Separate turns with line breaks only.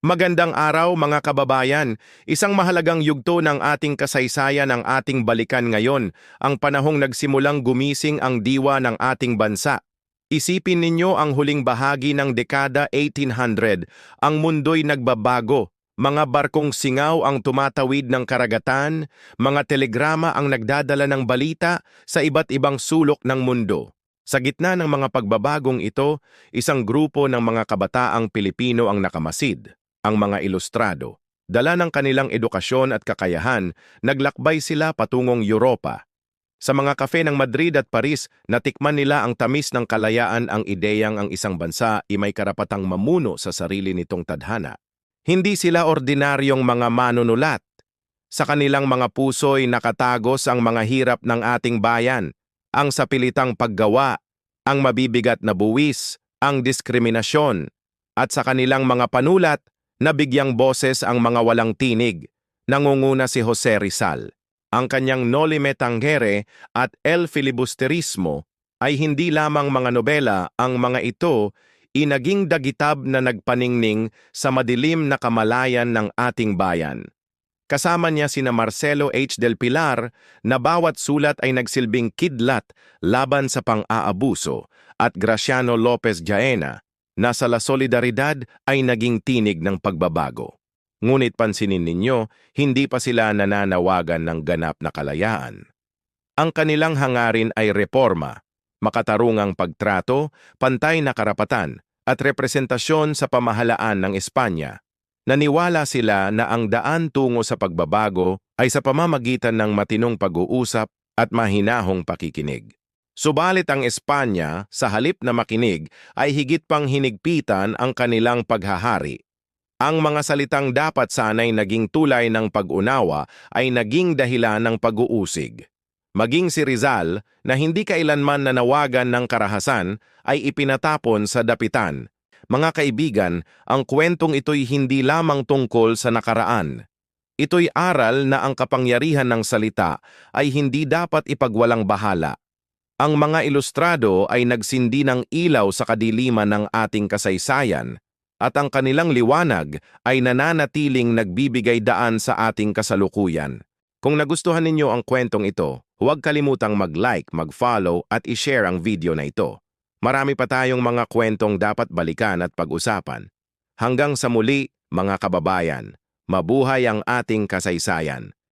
Magandang araw mga kababayan. Isang mahalagang yugto ng ating kasaysayan ang ating balikan ngayon, ang panahong nagsimulang gumising ang diwa ng ating bansa. Isipin ninyo ang huling bahagi ng dekada 1800. Ang mundo'y nagbabago. Mga barkong singaw ang tumatawid ng karagatan, mga telegrama ang nagdadala ng balita sa iba't ibang sulok ng mundo. Sa gitna ng mga pagbabagong ito, isang grupo ng mga kabataang Pilipino ang nakamasid ang mga ilustrado. Dala ng kanilang edukasyon at kakayahan, naglakbay sila patungong Europa. Sa mga kafe ng Madrid at Paris, natikman nila ang tamis ng kalayaan ang ideyang ang isang bansa ay may karapatang mamuno sa sarili nitong tadhana. Hindi sila ordinaryong mga manunulat. Sa kanilang mga puso'y nakatagos ang mga hirap ng ating bayan, ang sapilitang paggawa, ang mabibigat na buwis, ang diskriminasyon, at sa kanilang mga panulat, Nabigyang boses ang mga walang tinig. Nangunguna si Jose Rizal. Ang kanyang Noli Me Tangere at El Filibusterismo ay hindi lamang mga nobela, ang mga ito inaging dagitab na nagpaningning sa madilim na kamalayan ng ating bayan. Kasama niya sina Marcelo H. Del Pilar na bawat sulat ay nagsilbing kidlat laban sa pang-aabuso at Graciano Lopez Jaena na sa La Solidaridad ay naging tinig ng pagbabago. Ngunit pansinin ninyo, hindi pa sila nananawagan ng ganap na kalayaan. Ang kanilang hangarin ay reforma, makatarungang pagtrato, pantay na karapatan, at representasyon sa pamahalaan ng Espanya. Naniwala sila na ang daan tungo sa pagbabago ay sa pamamagitan ng matinong pag-uusap at mahinahong pakikinig. Subalit ang Espanya, sa halip na makinig, ay higit pang hinigpitan ang kanilang paghahari. Ang mga salitang dapat sanay naging tulay ng pag-unawa ay naging dahilan ng pag-uusig. Maging si Rizal, na hindi kailanman nanawagan ng karahasan, ay ipinatapon sa dapitan. Mga kaibigan, ang kwentong ito'y hindi lamang tungkol sa nakaraan. Ito'y aral na ang kapangyarihan ng salita ay hindi dapat ipagwalang bahala. Ang mga ilustrado ay nagsindi ng ilaw sa kadiliman ng ating kasaysayan at ang kanilang liwanag ay nananatiling nagbibigay daan sa ating kasalukuyan. Kung nagustuhan ninyo ang kwentong ito, huwag kalimutang mag-like, mag-follow at i-share ang video na ito. Marami pa tayong mga kwentong dapat balikan at pag-usapan. Hanggang sa muli, mga kababayan, mabuhay ang ating kasaysayan.